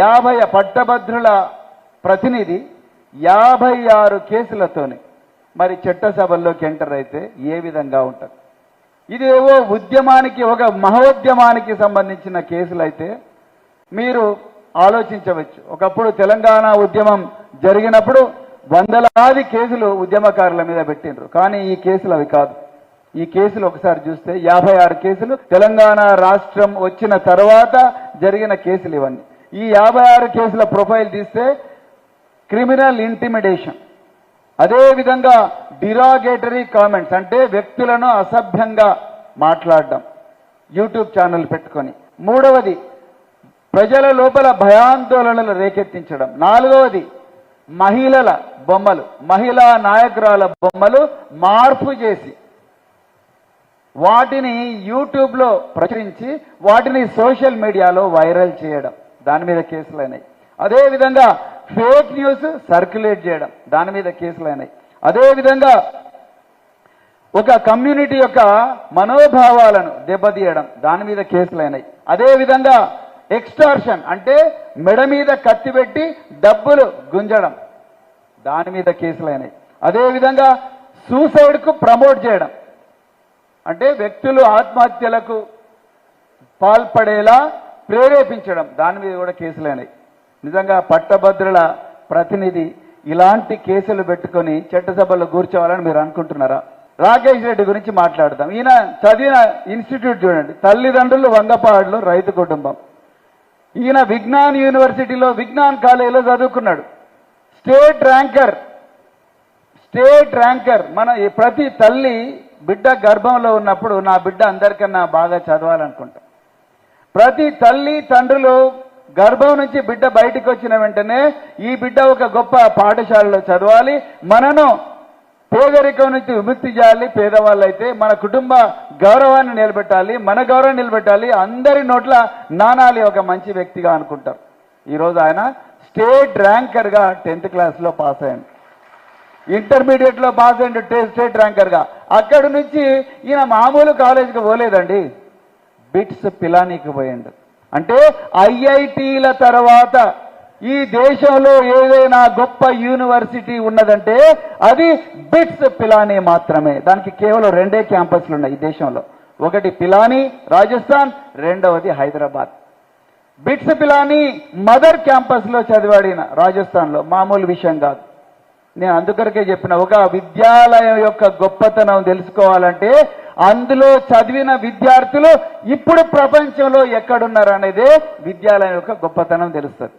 యాభై పట్టభద్రుల ప్రతినిధి యాభై ఆరు కేసులతోనే మరి చట్టసభల్లోకి ఎంటర్ అయితే ఏ విధంగా ఉంటుంది ఇదేవో ఉద్యమానికి ఒక మహోద్యమానికి సంబంధించిన కేసులు అయితే మీరు ఆలోచించవచ్చు. ఒకప్పుడు తెలంగాణ ఉద్యమం జరిగినప్పుడు వందలాది కేసులు ఉద్యమకారుల మీద పెట్టిండ్రు. కానీ ఈ కేసులు అవి కాదు. ఈ కేసులు ఒకసారి చూస్తే యాభై ఆరు కేసులు తెలంగాణ రాష్ట్రం వచ్చిన తర్వాత జరిగిన కేసులు ఇవన్నీ. ఈ యాభై ఆరు కేసుల ప్రొఫైల్ తీస్తే క్రిమినల్ ఇంటిమిడేషన్. అదేవిధంగా డిరాగేటరీ కామెంట్స్ అంటే వ్యక్తులను అసభ్యంగా మాట్లాడడం యూట్యూబ్ ఛానల్ పెట్టుకొని. మూడవది ప్రజల లోపల భయాందోళనలు రేకెత్తించడం. నాలుగవది మహిళల బొమ్మలు మహిళా నాయకురాల బొమ్మలు మార్పు చేసి వాటిని యూట్యూబ్లో ప్రచురించి వాటిని సోషల్ మీడియాలో వైరల్ చేయడం. దాని మీద కేసులు అయినాయి అదేవిధంగా ఫేక్ న్యూస్ సర్క్యులేట్ చేయడం దాని మీద కేసులు అయినాయి అదేవిధంగా ఒక కమ్యూనిటీ యొక్క మనోభావాలను దెబ్బతీయడం దాని మీద కేసులు అయినాయి అదేవిధంగా ఎక్స్టార్షన్ అంటే మెడ మీద కత్తి పెట్టి డబ్బులు గుంజడం దాని మీద కేసులు అయినాయి అదేవిధంగా సూసైడ్కు ప్రమోట్ చేయడం అంటే వ్యక్తులు ఆత్మహత్యలకు పాల్పడేలా ప్రేరేపించడం దాని మీద కూడా కేసులైనాయి నిజంగా పట్టభద్రుల ప్రతినిధి ఇలాంటి కేసులు పెట్టుకొని చట్టసభలో కూర్చోవాలని మీరు అనుకుంటున్నారా? రాకేష్ రెడ్డి గురించి మాట్లాడదాం. ఈయన చదివిన ఇన్స్టిట్యూట్ చూడండి. తల్లిదండ్రులు వంగపాడులో రైతు కుటుంబం. ఈయన విజ్ఞాన్ యూనివర్సిటీలో విజ్ఞాన్ కాలేజీలో చదువుకున్నాడు. State ranker. State ranker. మన ప్రతి తల్లి బిడ్డ గర్భంలో ఉన్నప్పుడు నా బిడ్డ అందరికన్నా బాగా చదవాలనుకుంటా. ప్రతి తల్లి తండ్రులు గర్భం నుంచి బిడ్డ బయటికి వచ్చిన వెంటనే ఈ బిడ్డ ఒక గొప్ప పాఠశాలలో చదవాలి. మనను పేదరికం నుంచి విముక్తి చేయాలి. పేదవాళ్ళైతే మన కుటుంబ గౌరవాన్ని నిలబెట్టాలి మన గౌరవం నిలబెట్టాలి. అందరి నోట్ల నానాలి ఒక మంచి వ్యక్తిగా అనుకుంటారు. ఈరోజు ఆయన స్టేట్ ర్యాంకర్గా టెన్త్ క్లాస్లో పాస్ అయ్యాడు. ఇంటర్మీడియట్లో పాస్ అయ్యాడు స్టేట్ ర్యాంకర్గా. అక్కడి నుంచి ఈయన మామూలు కాలేజీకి పోలేదండి. బిట్స్ పిలానీకి పోయిండు. అంటే ఐఐటీల తర్వాత ఈ దేశంలో ఏదైనా గొప్ప యూనివర్సిటీ ఉన్నదంటే అది బిట్స్ పిలానీ మాత్రమే. దానికి కేవలం రెండే క్యాంపస్లు ఉన్నాయి ఈ దేశంలో. ఒకటి పిలానీ రాజస్థాన్ రెండవది హైదరాబాద్. బిట్స్ పిలానీ మదర్ క్యాంపస్లో చదివాడిన రాజస్థాన్లో. మామూలు విషయం కాదు. నేను అందుకొరకే చెప్పిన ఒక విద్యాలయం యొక్క గొప్పతనం తెలుసుకోవాలంటే అందులో చదివిన విద్యార్థులు ఇప్పుడు ప్రపంచంలో ఎక్కడున్నారు అనేది విద్యాలయం యొక్క గొప్పతనం తెలుస్తుంది.